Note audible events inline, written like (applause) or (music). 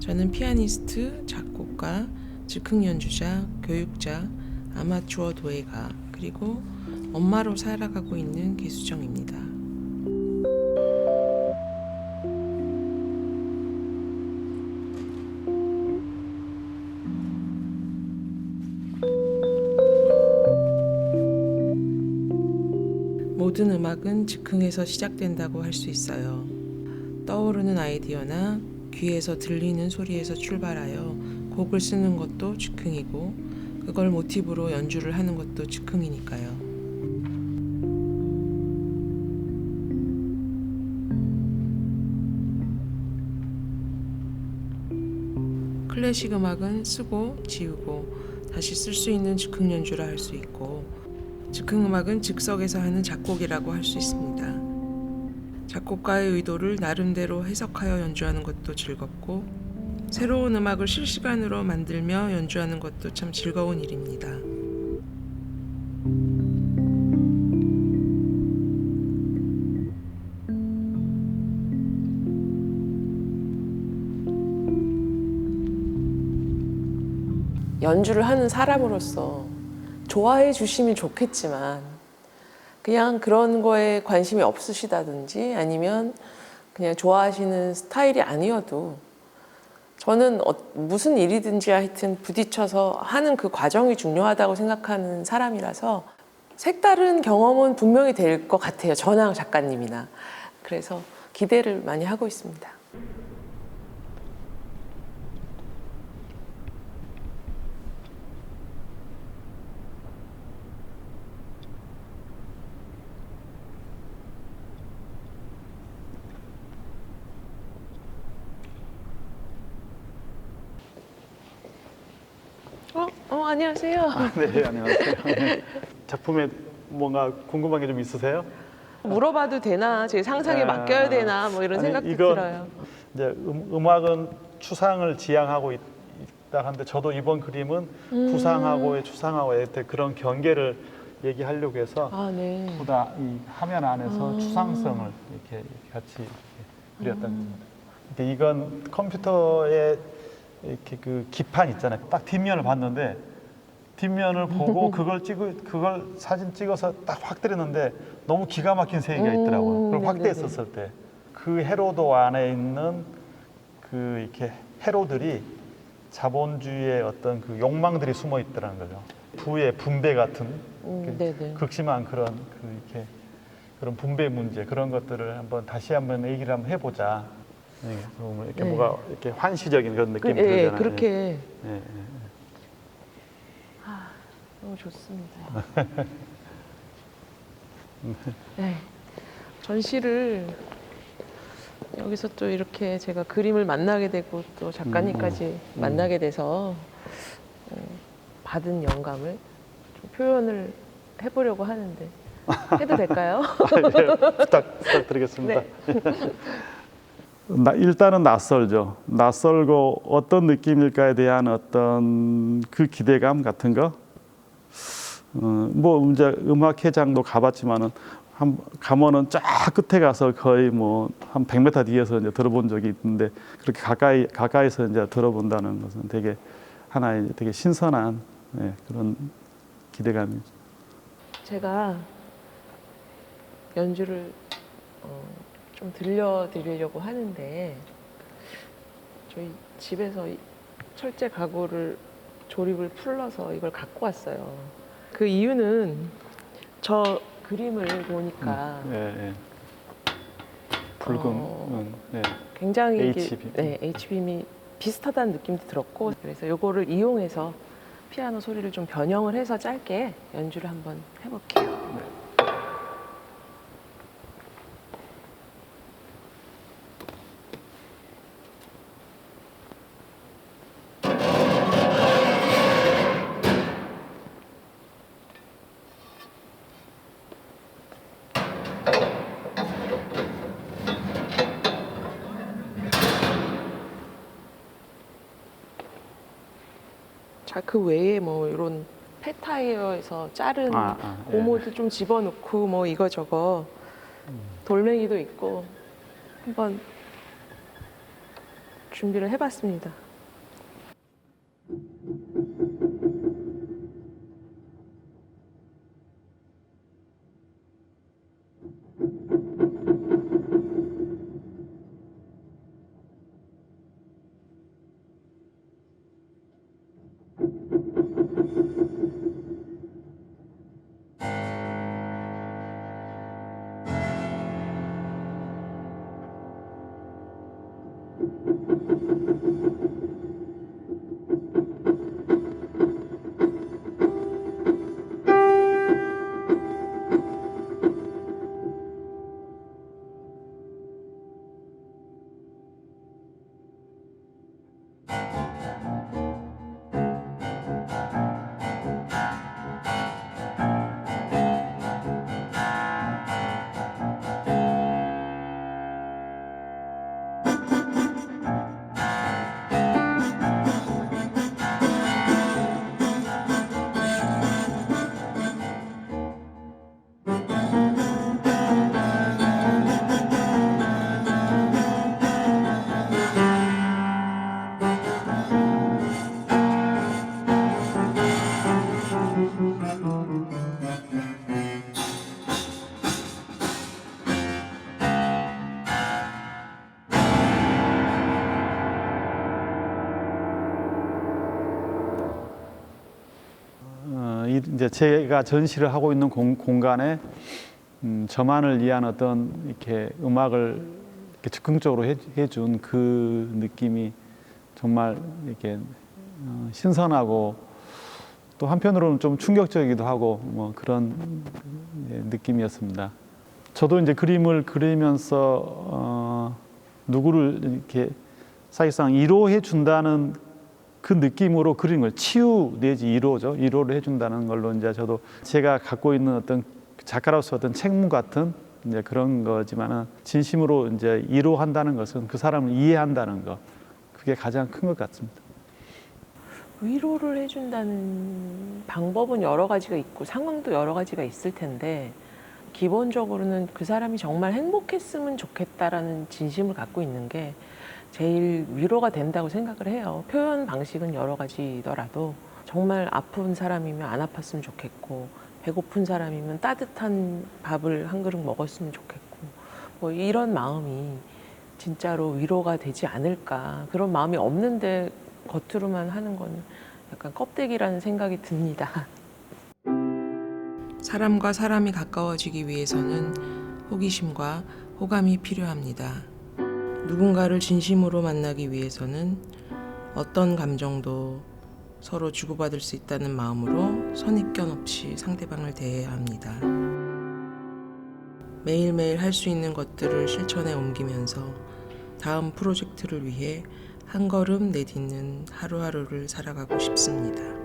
저는 피아니스트, 작곡가, 즉흥 연주자, 교육자, 아마추어 도예가 그리고 엄마로 살아가고 있는 개수정입니다. 모든 음악은 즉흥에서 시작된다고 할 수 있어요. 떠오르는 아이디어나 귀에서 들리는 소리에서 출발하여 곡을 쓰는 것도 즉흥이고 그걸 모티브로 연주를 하는 것도 즉흥이니까요. 클래식 음악은 쓰고 지우고 다시 쓸 수 있는 즉흥 연주라 할 수 있고 즉흥 음악은 즉석에서 하는 작곡이라고 할 수 있습니다. 작곡가의 의도를 나름대로 해석하여 연주하는 것도 즐겁고 새로운 음악을 실시간으로 만들며 연주하는 것도 참 즐거운 일입니다. 연주를 하는 사람으로서 좋아해 주시면 좋겠지만 그냥 그런 거에 관심이 없으시다든지 아니면 그냥 좋아하시는 스타일이 아니어도 저는 어- 무슨 일이든지 하여튼 부딪혀서 하는 그 과정이 중요하다고 생각하는 사람이라서 색다른 경험은 분명히 될 것 같아요. 전황 작가님이나. 그래서 기대를 많이 하고 있습니다. 어, 어 안녕하세요. 네, 안녕하세요. 네. 작품에 뭔가 궁금한 게 좀 있으세요? 물어봐도 되나? 제 상상에 아, 맡겨야 되나? 뭐 이런 아니, 생각도 이건 들어요. 이제 음, 음악은 추상을 지향하고 있, 다 하는데 저도 이번 그림은 음. 구상하고의 추상하고의 그런 경계를 얘기하려고 해서 아, 네. 보다 이 화면 안에서 아. 추상성을 이렇게 같이 이렇게 그렸다는 겁니다. 근데 이건 컴퓨터에 이렇게 그 기판 있잖아요. 딱 뒷면을 봤는데 뒷면을 보고 (laughs) 그걸 찍을 그걸 사진 찍어서 딱 확대했는데 너무 기가 막힌 세계가 음, 있더라고요. 그걸. 확대했었을 때 그 해로도 안에 있는 그 이렇게 해로들이 자본주의의 어떤 그 욕망들이 숨어 있더라는 거죠. 부의 분배 같은 음. 극심한 그런 그 이렇게 그런 분배 문제 그런 것들을 한번 다시 한번 얘기를 한번 해보자. 네, 이렇게 네. 뭐가 이렇게 환시적인 그런 그, 느낌이 예, 예, 들잖아요. 그렇게 예, 예, 예. 너무 좋습니다. (laughs) 네. 전시를 여기서 또 이렇게 제가 그림을 만나게 되고 또 작가님까지 음, 음. 만나게 돼서 어, 받은 영감을 좀 표현을 해보려고 하는데 해도 될까요? 네, (laughs) 부탁 (laughs) 부탁드리겠습니다. 네. 나, 일단은 낯설죠. 낯설고 어떤 느낌일까에 대한 어떤 그 기대감 같은 거. 어, 뭐 이제 음악 회장도 가봤지만은 한 가면은 쫙 끝에 가서 거의 뭐 한 100m 뒤에서 이제 들어본 적이 있는데 그렇게 가까이 가까이서 이제 들어본다는 것은 되게 하나의 되게 신선한 예, 그런 기대감이죠. 제가 연주를 어, 좀 들려드리려고 하는데 저희 집에서 이 철제 가구를 조립을 풀러서 이걸 갖고 왔어요. 그 이유는 저 그림을 보니까 예, 예. 붉은 어. 음, 네. 굉장히 HB. 네, HBM이 비슷하다는 느낌도 들었고 그래서 이거를 이용해서 피아노 소리를 좀 변형을 해서 짧게 연주를 한번 해볼게요. 자, 그 외에 뭐 이런 폐타이어에서 자른 아, 아, 예. 고무도 좀 집어넣고 뭐 이거 저거 돌멩이도 있고 한번 준비를 해봤습니다. 이- 이제 제가 전시를 하고 있는 공, 공간에 음, 저만을 위한 어떤 이렇게 음악을 이렇게 즉흥적으로 해, 해준 그 느낌이 정말 이렇게 어, 신선하고 또 한편으로는 좀 충격적이기도 하고 뭐 그런 예, 느낌이었습니다. 저도 이제 그림을 그리면서 어, 누구를 이렇게 사실상 위로해 준다는 그 느낌으로 그린 걸 치유 내지 위로죠. 위로를 해준다는 걸로 이제 저도 제가 갖고 있는 어떤 작가로서 어떤 책무 같은 이제 그런 거지만은 진심으로 이제 위로한다는 것은 그 사람을 이해한다는 것 그게 가장 큰 것 같습니다. 위로를 해준다는 방법은 여러 가지가 있고 상황도 여러 가지가 있을 텐데 기본적으로는 그 사람이 정말 행복했으면 좋겠다라는 진심을 갖고 있는 게 제일 위로가 된다고 생각을 해요. 표현 방식은 여러 가지더라도 정말 아픈 사람이면 안 아팠으면 좋겠고 배고픈 사람이면 따뜻한 밥을 한 그릇 먹었으면 좋겠고 뭐 이런 마음이 진짜로 위로가 되지 않을까 그런 마음이 없는데 겉으로만 하는 거는 약간 껍데기라는 생각이 듭니다. (laughs) 사람과 사람이 가까워지기 위해서는 호기심과 호감이 필요합니다. 누군가를 진심으로 만나기 위해서는 어떤 감정도 서로 주고받을 수 있다는 마음으로 선입견 없이 상대방을 대해야 합니다. 매일매일 할 수 있는 것들을 실천에 옮기면서 다음 프로젝트를 위해 한 걸음 내딛는 하루하루를 살아가고 싶습니다.